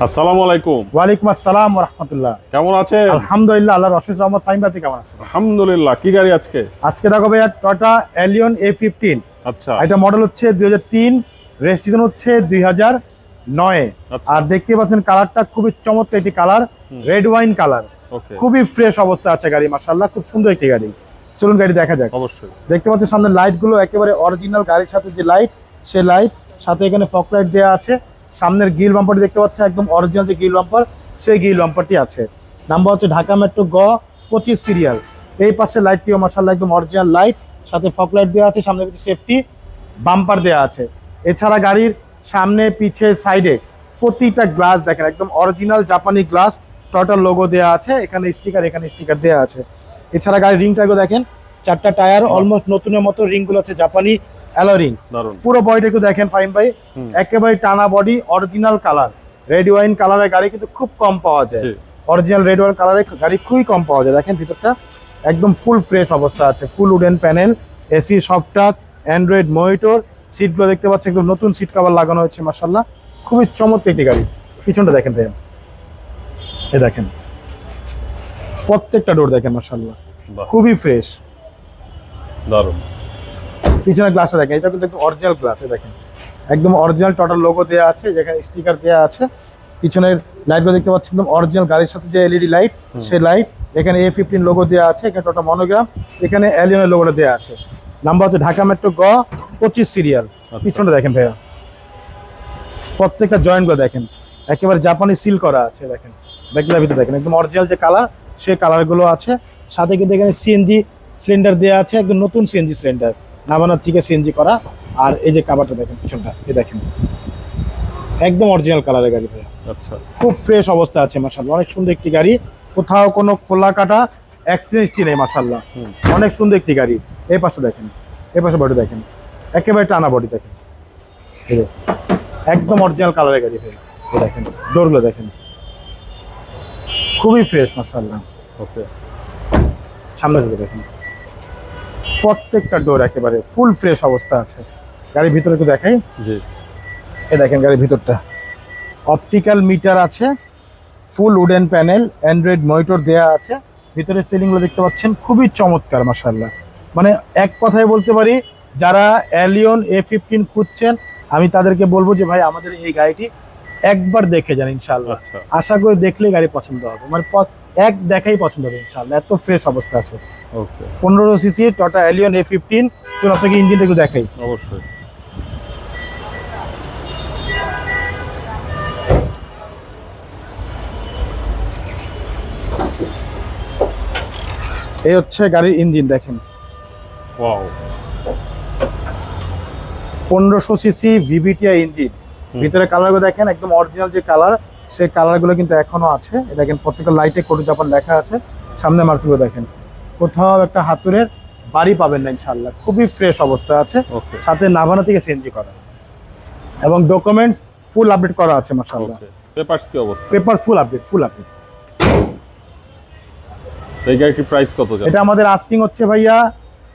আসসালামু আলাইকুম। ওয়ালাইকুম আসসালাম রহমতুল্লাহ। কেমন আছেন? আলহামদুলিল্লাহ আল্লাহর অশেষ রহমত ফাইন বাতি কেমন আলহামদুলিল্লাহ কি গাড়ি আজকে? আজকে দেখো ভাইয়া টয়টা এলিয়ন এ ফিফটিন আচ্ছা। এটা মডেল হচ্ছে দুই হাজার তিন রেজিস্ট্রেশন হচ্ছে দুই হাজার নয়। আচ্ছা। আর দেখতে পাচ্ছেন কালারটা খুবই চমৎকার একটি কালার রেড ওয়াইন কালার খুবই ফ্রেশ অবস্থা আছে গাড়ি মাসাল্লাহ খুব সুন্দর একটি গাড়ি। চলুন গাড়ি দেখা যাক। অবশ্যই। দেখতে পাচ্ছেন সামনে লাইটগুলো একেবারে অরিজিনাল গাড়ির সাথে যে লাইট সে লাইট সাথে এখানে ফক লাইট দেওয়া আছে। সামনের গিল বাম্পারটি দেখতে পাচ্ছেন, একদম অরিজিনাল যে গিল বাম্পার, সেই গিল বাম্পারটি আছে। নাম্বার হচ্ছে ঢাকা মেট্রো গ পঁচিশ সিরিয়াল এই পাশে লাইটটিও মাসাল্লাহ একদম অরিজিনাল লাইট সাথে ফক লাইট দেওয়া আছে সামনে কিছু সেফটি বাম্পার দেওয়া আছে। এছাড়া গাড়ির সামনে, পিছে সাইডে প্রতিটা গ্লাস দেখেন, একদম অরিজিনাল জাপানি গ্লাস টোটাল লোগো দেওয়া আছে, এখানে স্টিকার এখানে স্টিকার দেওয়া আছে। এছাড়া গাড়ির রিং টাইগো দেখেন, চারটা টায়ার অলমোস্ট নতুনের মতো রিংগুলো আছে জাপানি অ্যালো রিং দারুণ পুরো বডিটা একটু দেখেন ফাইন ভাই। একেবারে টানা body original colour red wine কালারের গাড়ি কিন্তু খুব কম পাওয়া যায়। অরিজিনাল রেড ওয়াইন কালারের গাড়ি খুবই কম পাওয়া যায়। দেখেন ভিতরটা একদম ফুল ফ্রেশ অবস্থা আছে। Full wooden panel AC soft touch Android monitor সিটগুলো দেখতে পাচ্ছেন একদম নতুন সিট কভার লাগানো হয়েছে মার্শাল্লাহ খুবই চমৎকার একটি গাড়ি। পিছনটা দেখেন ভাইয়া। এ দেখেন। প্রত্যেকটা ডোর দেখেন মার্শাল্লাহ খুবই ফ্রেশ দারুণ পিছনে গ্লাসটা দেখেন এটা কিন্তু একদম অরিজিনাল গ্লাস দেখেন। একদম অরিজিনাল টোটাল লোগো দেওয়া আছে যেখানে স্টিকার দেওয়া আছে। পিছনের লাইটগুলো দেখতে পাচ্ছেন একদম অরিজিনাল গাড়ির সাথে যে এলইডি লাইট সেই লাইট এখানে এ ফিফটিন লোগো দেওয়া আছে এখানে টোটাল মনোগ্রাম এখানে এলিয়নের লোগোটা দেওয়া আছে। নাম্বার হচ্ছে ঢাকা মেট্রো গ পঁচিশ সিরিয়াল পিছনটা দেখেন ভাইয়া। প্রত্যেকটা জয়েন্টগুলো দেখেন। একেবারে জাপানি সিল করা আছে দেখেন। ব্যাকগুলোর ভিতরে দেখেন একদম অরিজিনাল যে কালার সেই কালারগুলো আছে। সাথে কিন্তু এখানে সিএনজি সিলিন্ডার দেওয়া আছে একদম নতুন সিএনজি সিলিন্ডার নামানোর থেকে সিএনজি করা। আর এই যে কাভারটা দেখেন পিছনটা এ দেখেন। একদম অরিজিনাল কালারের গাড়ি ভাইয়া। আচ্ছা। খুব ফ্রেশ অবস্থা আছে মাসাল্লাহ অনেক সুন্দর একটি গাড়ি। কোথাও কোনো খোলা কাটা অ্যাক্সিডেন্টটি নেই হুম। অনেক সুন্দর একটি গাড়ি। এই পাশে দেখেন এই পাশে বডি দেখেন। একেবারে টানা বডি দেখেন। একদম অরিজিনাল কালারের গাড়ি ভাই দেখেন ডোরগুলো দেখেন। খুবই ফ্রেশ মাসাল্লাহ ওকে। সামনে থেকে দেখেন। প্রত্যেকটা ডোর একেবারে ফুল ফ্রেশ অবস্থা আছে। গাড়ির ভিতরে একটু দেখাই। জি। এ দেখেন গাড়ির ভিতরটা। অপটিক্যাল মিটার আছে full wooden panel Android monitor দেয়া আছে। ভিতরে সিলিংগুলো দেখতে পাচ্ছেন খুবই চমৎকার মাসাল্লাহ মানে এক কথায় বলতে পারি যারা অ্যালিয়ন এ ফিফটিন খুঁজছেন আমি তাদেরকে বলব যে ভাই আমাদের এই গাড়িটি একবার দেখে যান ইনশাল্লাহ আচ্ছা। আশা করি দেখলে গাড়ি পছন্দ হবে। মানে এক দেখাই পছন্দ হবে ইনশাল্লাহ এত ফ্রেশ অবস্থা আছে। ওকে। পনেরো CC Toyota Allion A fifteen চলুন আপনাকে ইঞ্জিনটা একটু দেখাই। অবশ্যই। এই হচ্ছে গাড়ির ইঞ্জিন দেখেন। ওয়াও। পনেরোশো সিসি ভিভিটিআই ইঞ্জিন। ভিতরে কালারগুলো দেখেন একদম অরিজিনাল যে কালার সেই কালারগুলো কিন্তু এখনও আছে। দেখেন প্রত্যেকটা লাইটে কোটি জাপান লেখা আছে। সামনে মার্সিগুলো দেখেন। কোথাও একটা হাতুরের বাড়ি পাবেন না ইনশাল্লাহ খুবই ফ্রেশ অবস্থা আছে। সাথে নাভানা থেকে সিএনজি করা। এবং ডকুমেন্টস ফুল আপডেট করা আছে মার্শাল্লাহ পেপারস কি অবস্থা? Papers full update full update এই গাড়িটির প্রাইস কত যাবে এটা আমাদের আস্কিং হচ্ছে ভাইয়া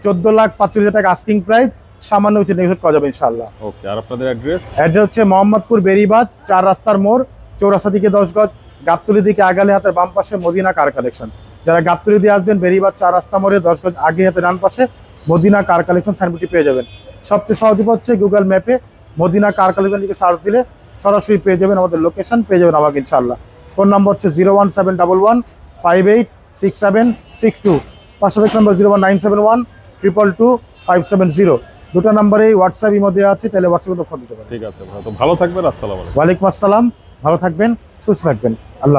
চোদ্দ লাখ পাঁচচল্লিশ হাজার টাকা আস্কিং প্রাইস সামান্য হচ্ছে নেগোসিয়েট করা যাবে ইনশাল্লাহ ওকে আর আপনাদের অ্যাড্রেস অ্যাড্রেস হচ্ছে মোহাম্মদপুর বেরিবাদ চার রাস্তার মোড় চৌরাস্তা দিকে দশ গজ গাবতলি দিকে আগালে হাতের বাম পাশে মদিনা কার কালেকশন যারা গাবতলি দিয়ে আসবেন বেরিবাদ চার রাস্তা মোড়ে দশ গজ আগে হাতে ডান পাশে মদিনা কার কালেকশন সাইনবোর্ডটি পেয়ে যাবেন। সবচেয়ে সহজ হচ্ছে গুগল ম্যাপে মদিনা কার কালেকশন দিকে সার্চ দিলে সরাসরি পেয়ে যাবেন আমাদের লোকেশন পেয়ে যাবেন আমাকে ইনশাল্লাহ ফোন নম্বর হচ্ছে zero one seven double one five eight six seven six two পাশাপাশি number zero one nine seven one triple two five seven zero দুটো নম্বরেই হোয়াটসঅ্যাপ ইমো মধ্যে আছে তাহলে হোয়াটসঅ্যাপে ফোন দিতে পারেন ঠিক আছে ভালো ভালো থাকবেন আসসালামু আলাইকুম। ওয়ালাইকুম আসসালাম ভালো থাকবেন সুস্থ থাকবেন। আল্লাহ